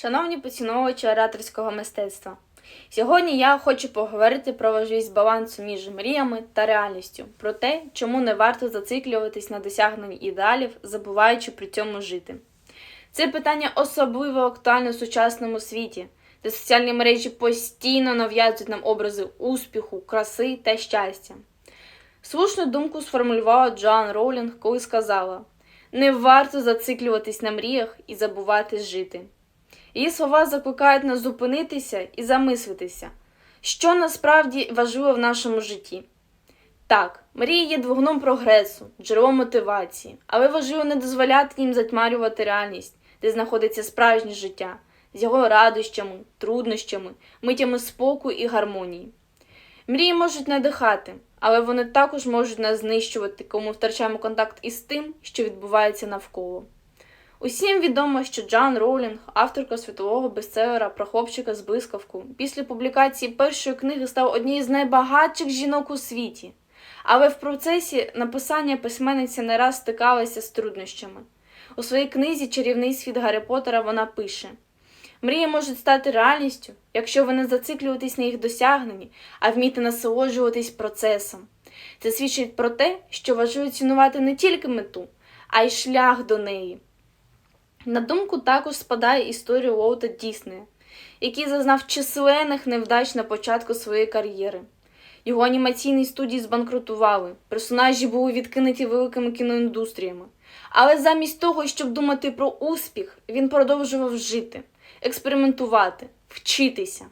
Шановні поціновувачі ораторського мистецтва, сьогодні я хочу поговорити про важливість балансу між мріями та реальністю, про те, чому не варто зациклюватись на досягненні ідеалів, забуваючи при цьому жити. Це питання особливо актуальне в сучасному світі, де соціальні мережі постійно нав'язують нам образи успіху, краси та щастя. Слушну думку сформулювала Джоан Роулінг, коли сказала: не варто зациклюватись на мріях і забувати жити. Її слова закликають нас зупинитися і замислитися, що насправді важливо в нашому житті. Так, мрії є двигуном прогресу, джерелом мотивації, але важливо не дозволяти їм затьмарювати реальність, де знаходиться справжнє життя, з його радощами, труднощами, миттями спокою і гармонії. Мрії можуть надихати, але вони також можуть нас знищувати, коли ми втрачаємо контакт із тим, що відбувається навколо. Усім відомо, що Джан Роулінг, авторка світового бестселера про хлопчика з блискавку, після публікації першої книги стала однією з найбагатших жінок у світі. Але в процесі написання письменниця не раз стикалася з труднощами. У своїй книзі Чарівний світ Гаррі Поттера вона пише: Мрії можуть стати реальністю, якщо ви не зациклюєтесь на їх досягненні, а вміти насолоджуватись процесом. Це свідчить про те, що важливо цінувати не тільки мету, а й шлях до неї. На думку також спадає історія Уолта Діснея, який зазнав численних невдач на початку своєї кар'єри. Його анімаційні студії збанкрутували, персонажі були відкинуті великими кіноіндустріями. Але замість того, щоб думати про успіх, він продовжував жити, експериментувати, вчитися.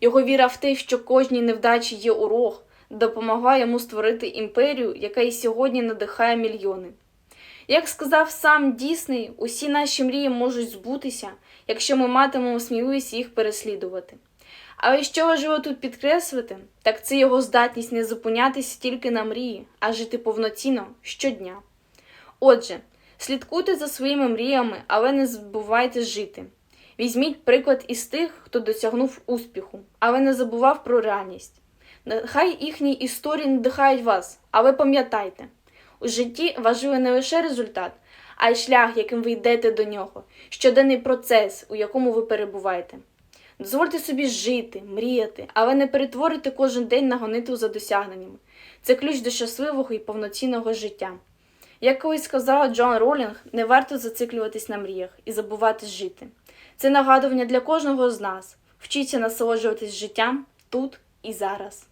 Його віра в те, що кожній невдачі є урок, допомогла йому створити імперію, яка і сьогодні надихає мільйони. Як сказав сам Дісней, усі наші мрії можуть збутися, якщо ми матимемо сміливість їх переслідувати. Але що важливо тут підкреслити, так це його здатність не зупинятися тільки на мрії, а жити повноцінно щодня. Отже, слідкуйте за своїми мріями, але не забувайте жити. Візьміть приклад із тих, хто досягнув успіху, але не забував про реальність. Нехай їхні історії надихають вас, але пам'ятайте, у житті важливий не лише результат, а й шлях, яким ви йдете до нього, щоденний процес, у якому ви перебуваєте. Дозвольте собі жити, мріяти, але не перетворити кожен день на гонитву за досягненнями. Це ключ до щасливого і повноцінного життя. Як колись сказала Джон Ролінг, не варто зациклюватись на мріях і забувати жити. Це нагадування для кожного з нас. Вчіться насолоджуватись життям тут і зараз.